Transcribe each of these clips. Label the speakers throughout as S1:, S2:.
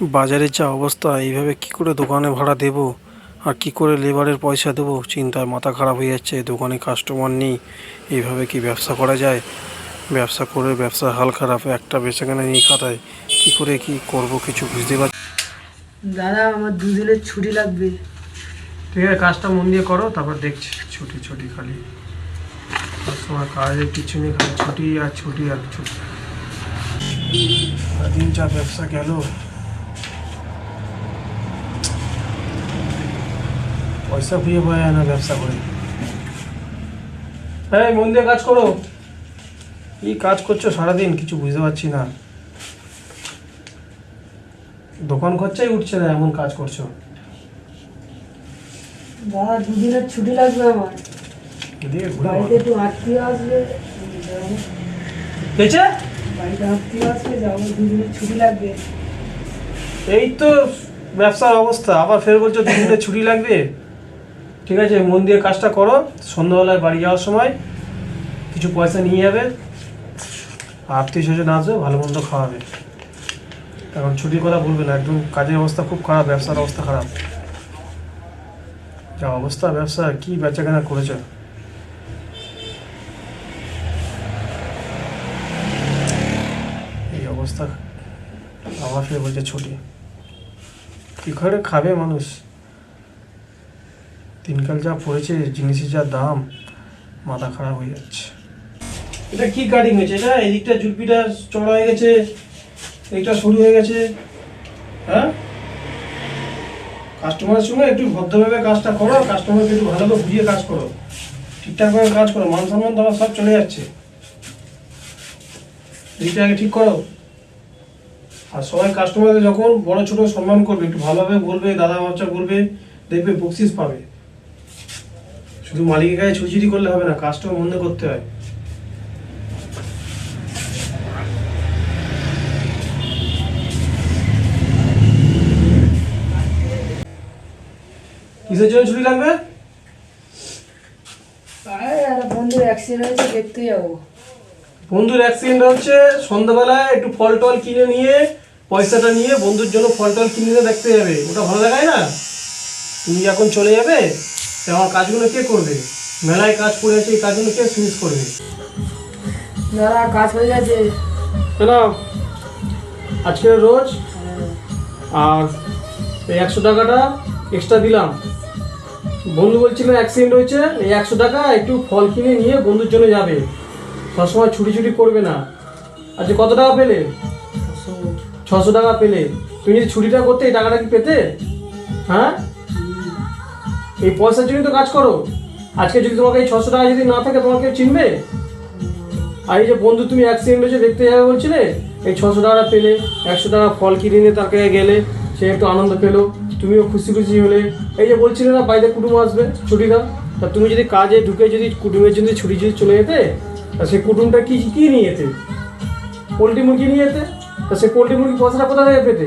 S1: বাজারের যা অবস্থা এইভাবে কি করে দোকানে ভাড়া দেব? আর কি করে লেবারের পয়সা দেবো? চিন্তায় মাথা খারাপ হয়ে যাচ্ছে দোকানে কাস্টমার নেই। এইভাবে কি ব্যবসা করা যায়? ব্যবসা করে ব্যবসা হাল খারাপ একটা বেচাকেনা নিয়ে খাতায় কি করে কি করব কিছু বুঝতে পারছি
S2: দাদা আমার দুদিনের ছুটি লাগবে।
S1: ঠিক আছে কাজটা মন দিয়ে করো তারপর দেখছি। ছুটি ছুটি খালি। সবসময় কাজের কিছু নেই খালি ছুটি আর ছুটি আর ছুটি। দিন যা ব্যবসা গেল পয়সা খুঁজে যায় না ব্যবসা করে। হ্যাঁ মন দিয়ে কাজ করো। কি কাজ করছ সারাদিন? কিছু বুঝতে পারছি না। দোকান খরচাই উঠছে না এমন কাজ করছ।
S2: দাদা দুদিনের ছুটি লাগবে আমার।
S1: এদিকে ঘুরে
S2: বাড়িতে একটু আত্মীয় আসবে। বাড়িতে আত্মীয় আসবে যাব দুদিনের ছুটি লাগবে।
S1: এই তো ব্যবসার অবস্থা আবার ফের বলছো দুদিনের ছুটি লাগবে? ঠিক আছে, মন দিয়ে কাজটা করো, সন্ধ্যাবেলায় বাড়ি যাওয়ার সময় কিছু পয়সা নিয়ে যাবে আত্মীয় স্বজন আসবে ভালো মন্দ খাওয়াবে। এখন ছুটির কথা বলবে না, একদম কাজের অবস্থা খুব খারাপ, ব্যবসার অবস্থা খারাপ। যা অবস্থা ব্যবসা, কি বেচা কেনা করেছ। এই অবস্থা, আবার ফের বলছে ছুটি। কি করে খাবে মানুষ? দিনকাল যা পড়েছে, জিনিসের যা দাম, মাথা খারাপ হয়ে যাচ্ছে। এটা কি কাটিং হয়েছে? এটা এদিকটা জুলপিটা চড়া হয়ে গেছে এইটা সরু হয়ে গেছে হ্যাঁ? কাস্টমারের সঙ্গে একটু ভদ্রভাবে কাজটা করো কাস্টমারকে একটু ভালোভাবে বুঝিয়ে কাজ করো। ঠিকঠাকভাবে কাজ করো, মান সম্মান তোমার সব চলে যাচ্ছে। এইটা আগে ঠিক করো। আর সবাই কাস্টমারদের যখন বড় ছোট সম্মান করবে, একটু ভালোভাবে বলবে দাদা বাচ্চা বলবে, দেখবে বকশিস পাবে। শুধু মালিকের গায়ে ছুচিটি করলে হবে না কাজটাও মনে করতে হয়। কিসের জন্য ছুটি লাগবে?
S2: বন্ধুর অ্যাক্সিডেন্ট হয়েছে দেখতে যাব।
S1: বন্ধুর অ্যাক্সিডেন্ট হচ্ছে সন্ধ্যাবেলায় একটু ফল টল কিনে নিয়ে পয়সাটা নিয়ে বন্ধুর জন্য ফল টল কিনে দেখতে যাবে। ওটা ভালো দেখায় না? তুমি এখন চলে যাবে? তো আমার কাজগুলো কে করবে? মেলায় কাজ পড়ে আছে এই কাজগুলো কে ফিনিশ করবে?
S2: দাদা কাজ হয়ে গেছে।
S1: কেন আজকে রোজ আর এই একশো টাকাটা এক্সট্রা দিলাম। বন্ধু বলছিল অ্যাক্সিডেন্ট হয়েছে এই একশো টাকা একটু ফল কিনে নিয়ে বন্ধুর জন্য যাবে। সবসময় ছুটি ছুটি করবে না। আজকে কত টাকা পেলে? ছশো টাকা পেলে। তুমি যদি ছুটিটা করতে এই টাকাটা কি পেতে? হ্যাঁ? এই পয়সার জন্যই তো কাজ করো। আজকে যদি তোমাকে এই ছশো টাকা যদি না থাকে, তোমাকে চিনবে? আর এই যে বন্ধু, তুমি অ্যাক্সিডেন্ট হয়েছে দেখতে যাবে বলছিলে? এই ছশো টাকা পেলে, একশো টাকা ফল কিনে নিয়ে তার কাছে গেলে, সে একটু আনন্দ পেল, তুমিও খুশি খুশি হলে। এই যে বলছিলে না, বাড়িতে কুটুম আসবে, ছুটিটা? তা তুমি যদি কাজে ঢুকে যদি কুটুমের জন্য ছুটি যদি চলে যেতে, তা সে কুটুমটা কী কী নিয়ে যেতে? পোলট্রি মুরগি নিয়ে যেতে? তা সে পোলট্রি মুরগি পয়সাটা কোথা থেকে পেতে?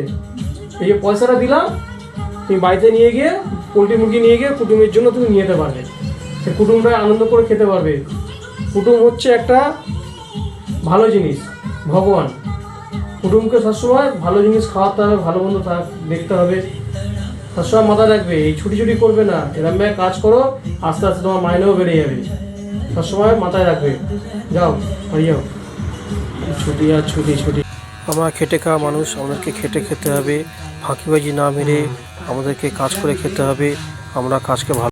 S1: এই যে পয়সাটা দিলাম, তুমি বাড়িতে নিয়ে গিয়ে পোলট্রি মুরগি নিয়ে গিয়ে কুটুমের জন্য তুমি নিয়ে যেতে পারবে। সে কুটুমটা আনন্দ করে খেতে পারবে। কুটুম হচ্ছে একটা ভালো জিনিস, ভগবান। কুটুমকে সবসময় ভালো জিনিস খাওয়াতে হবে, ভালো মন্দ দেখতে হবে। সবসময় মাথায় রাখবে, এই ছুটি ছুটি করবে না। এরম কাজ করো, আস্তে আস্তে তোমার মাইনেও বেড়ে যাবে। সবসময় মাথায় রাখবে। যাও যাও। ছুটি আর ছুটি ছুটি। আমরা খেটে খাওয়া মানুষ, আমাদেরকে খেটে খেতে হবে। ফাঁকিবাজি না মেরে আমাদেরকে কাজ করে খেতে হবে। আমরা কাজকে ভালো